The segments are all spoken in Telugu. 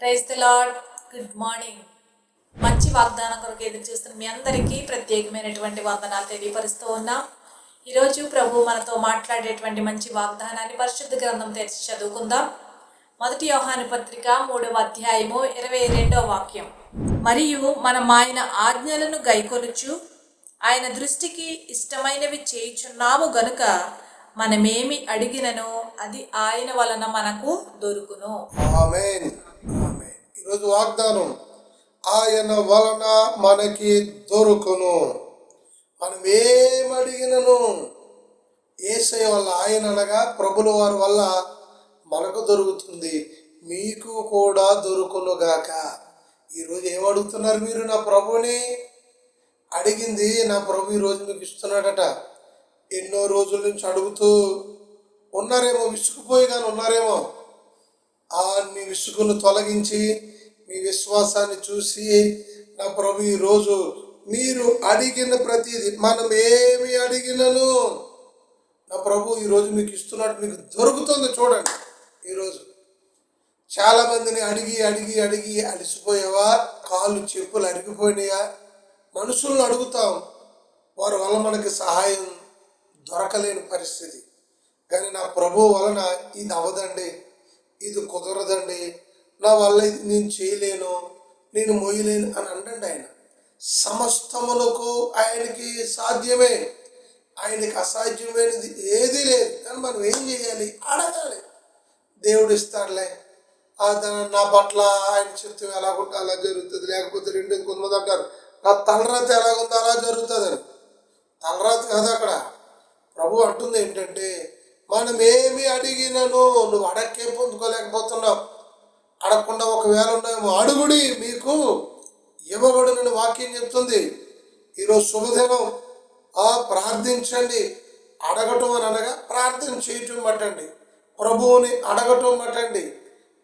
Praise the lord good morning. మంచి వాగ్దానం కొరకు ఎదురు చూస్తున్న మీ అందరికీ ప్రత్యేకమైనటువంటి వందనాలు తెలియపరుస్తూ ఉన్నాం. ఈరోజు ప్రభు మనతో మాట్లాడేటువంటి మంచి వాగ్దానాన్ని పరిశుద్ధ గ్రంథం తెరిచి చదువుకుందాం. మొదటి యోహాను పత్రిక మూడవ అధ్యాయము ఇరవై రెండవ వాక్యం. మరియు మనం ఆయన ఆజ్ఞలను గైకొనుచు ఆయన దృష్టికి ఇష్టమైనవి చేయుచున్నాము గనుక మనమేమి అడిగినను అది ఆయన వలన మనకు దొరుకును. ఈరోజు వాగ్దానం ఆయన వలన మనకి దొరుకును. మనం ఏమడిగినను ఏసై వల్ల ఆయన అనగా ప్రభుల వారి వల్ల మనకు దొరుకుతుంది మీకు కూడా దొరుకును గాక. ఈరోజు ఏమడుగుతున్నారు మీరు నా ప్రభుని అడిగింది నా ప్రభు ఈరోజు మీకు ఇస్తున్నాడట. ఎన్నో రోజుల నుంచి అడుగుతూ ఉన్నారేమో విసుకుపోయి కానీ ఉన్నారేమో. ఆ మీ విసుగును తొలగించి మీ విశ్వాసాన్ని చూసి నా ప్రభు ఈరోజు మీరు అడిగిన ప్రతిదీ మనం ఏమి అడిగినను? నా ప్రభు ఈరోజు మీకు ఇస్తున్నట్టు మీకు దొరుకుతుంది చూడండి ఈరోజు. చాలామందిని అడిగి అడిగి అడిగి అలసిపోయావా? కాళ్ళు చెప్పులు అరిగిపోయినాయా? మనుషులను అడుగుతాం వారి వల్ల మనకి సహాయం దొరకలేని పరిస్థితి. కానీ నా ప్రభు వలన ఇది అవదండి ఇది కుదరదండి. నా వల్ల ఇది నేను చేయలేను నేను మోయలేను అని అండండి ఆయన. సమస్తములకు ఆయనకి సాధ్యమే. ఆయనకి అసాధ్యమైనది ఏదీ లేదు. కానీ మనం ఏం చేయాలి? అడగాలి. దేవుడు ఇస్తాడులే. నా పట్ల ఆయన చిత్తం ఎలాగుంటే అలా జరుగుతుంది. లేకపోతే రెండు కొంతమంది అంటారు నా తలరాత ఎలాగుందో అలా జరుగుతుందని తలరాత కాదు అక్కడ. ప్రభు అంటుంది ఏంటంటే మనం ఏమి అడిగినను నువ్వు అడక్కే పొందుకోలేకపోతున్నావు. అడగకుండా ఒకవేళ ఉన్నాయేమో. అడుగుడి మీకు ఇవ్వబడునని వాక్యం చెప్తుంది. ఈరోజు శుభదినం. ఆ ప్రార్థించండి. అడగటం అని అనగా ప్రార్థన చేయటం పట్టండి ప్రభువుని అడగటం పట్టండి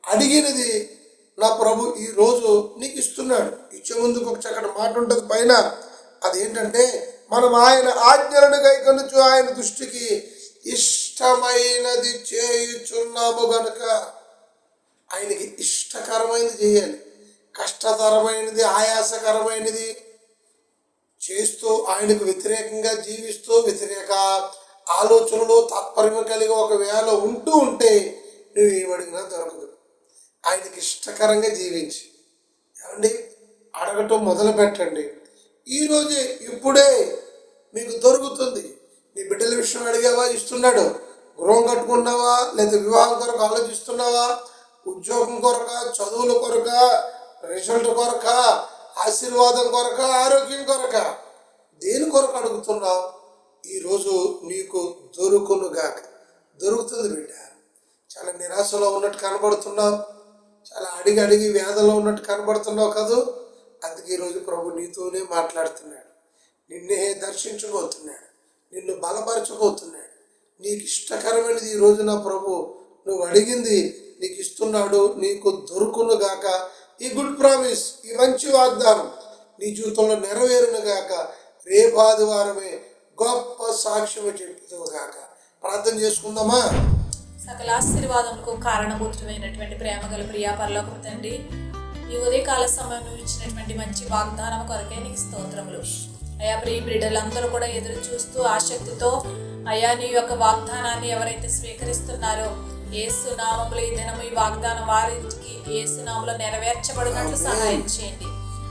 అడిగినది నా ప్రభు ఈ రోజు నీకు ఇస్తున్నాడు. ఇచ్చే ముందుకు ఒక చక్కటి మాట ఉంటుంది పైన. అదేంటంటే మనం ఆయన ఆజ్ఞలను గైకొనొచ్చు ఆయన దృష్టికి ఇష్టమైనది చేయుచున్నాము గనుక. ఆయనకి ఇష్టకరమైనది చేయాలి. కష్టతరమైనది ఆయాసకరమైనది చేస్తూ ఆయనకు వ్యతిరేకంగా జీవిస్తూ వ్యతిరేక ఆలోచనలు తాత్పర్యం కలిగి ఒకవేళ ఉంటూ ఉంటే నువ్వు ఏమడిగినా దొరకదు. ఆయనకి ఇష్టకరంగా జీవించి. ఏమండి? అడగటం మొదలు పెట్టండి. ఈరోజే ఇప్పుడే మీకు దొరుకుతుంది. నీ బిడ్డల విషయం అడిగావా? ఇస్తున్నాడు. గృహం కట్టుకున్నావా? లేదా వివాహం కొరకు ఆలోచిస్తున్నావా? ఉద్యోగం కొరక చదువుల కొరక రిజల్ట్ కొరక ఆశీర్వాదం కొరక ఆరోగ్యం కొరక. దేని కొరకు అడుగుతున్నావు? ఈరోజు నీకు దొరుకునుగాక దొరుకుతుంది బిడ్డ. చాలా నిరాశలో ఉన్నట్టు కనబడుతున్నావు. చాలా అడిగి అడిగి వేదలో ఉన్నట్టు కనబడుతున్నావు కదూ. అందుకే ఈరోజు ప్రభు నీతోనే మాట్లాడుతున్నాడు. నిన్నే దర్శించబోతున్నాడు. నిన్ను బలపరచబోతున్నాడు. నీకు ఇష్టకరమైనది ఈ రోజు నా ప్రభు నువ్వు అడిగింది నీకు ఇస్తున్నాడు నీకు దొరుకును గాక ఈ గుడ్ ప్రామిస్ ఈ మంచి వాగ్దానం నీ జీవితంలో నెరవేరును గాక రేపు ఆదివారమే గొప్ప సాక్ష్యం చెప్పుతావు గాక ప్రార్థన చేసుకుందామా? సకల ఆశీర్వాదములకు కారణభూతమైనటువంటి ప్రేమ గల ప్రియా పరలోకపు తండ్రి ఈ ఉదయకాల సమయం ఇచ్చినటువంటి మంచి వాగ్దానం కొరకే నీకు స్తోత్రములు. అయా ప్రియ బిడ్డలందరూ కూడా ఎదురు చూస్తూ ఆసక్తితో అయా నీ యొక్క వాగ్దానాన్ని ఎవరైతే స్వీకరిస్తున్నారో ఏసు నామములు ఈ దినము ఈ వాగ్దానం వారికి ఏసు నెరవేర్చబడినట్లు సహాయం చేయండి.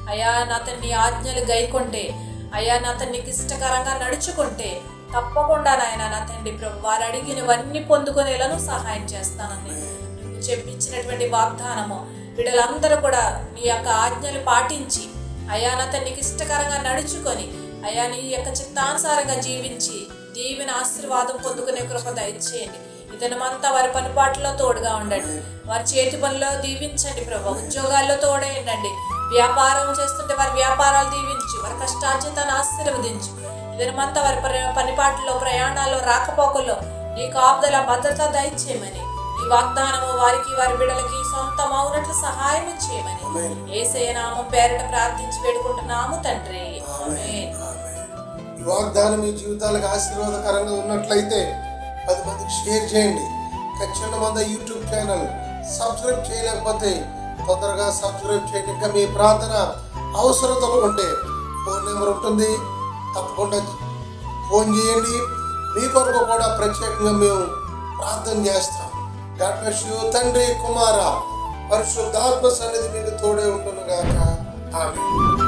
అయా నా నీ ఆజ్ఞలు గైకొంటే అయా నా నీకు ఇష్టకరంగా నడుచుకుంటే తప్పకుండా నాయన నా తండ్రి ప్రభు వారు అడిగినవన్నీ పొందుకునేలను సహాయం చేస్తానని నువ్వు చెప్పించినటువంటి వాగ్దానము వీళ్ళందరూ కూడా నీ యొక్క ఆజ్ఞలు పాటించి అయా నా నీకు ఇష్టకరంగా నడుచుకొని అయా నీ యొక్క చిత్తానుసారంగా జీవించి దీవెన ఆశీర్వాదం పొందుకునే కృప దయచేయండి. ఇతనమంతా వారి పనిపాట్లో తోడుగా ఉండండి. వారి చేతి పనిలో దీవించండి ప్రభు. ఉద్యోగాల్లో తోడేయండి వ్యాపారం చేస్తుంటే వారి వ్యాపారాలు దీవించి వారి కష్టార్జితాన్ని ఆశీర్వదించు ఇదనమంతా వారి పనిపాట్లలో ప్రయాణాల్లో రాకపోకల్లో నీ కాపుదల భద్రత దయచేయమని ఈ వాగ్దానము వారికి వారి బిడలకి సొంతం అవునట్లు సహాయం చేయమని. ఏసయ నామం పేరిట ప్రార్థించి వేడుకుంటున్నాము తండ్రి. ఈ వాగ్దానం మీ జీవితాలకు ఆశీర్వాదకరంగా ఉన్నట్లయితే పది మందికి షేర్ చేయండి. ఖచ్చితంగా మంది యూట్యూబ్ ఛానల్ సబ్స్క్రైబ్ చేయలేకపోతే తొందరగా సబ్స్క్రైబ్ చేయండి. ఇంకా మీ ప్రార్థన అవసరతలు ఉంటే ఫోన్ నెంబర్ ఉంటుంది. తప్పకుండా ఫోన్ చేయండి. మీ కొరకు కూడా ప్రత్యేకంగా మేము ప్రార్థన చేస్తాం. డాక్టర్ బ్లెస్ తండ్రి కుమార పరిశుద్ధాత్మ సన్నిధి మీకు తోడే ఉంటుంది కాక ఆమె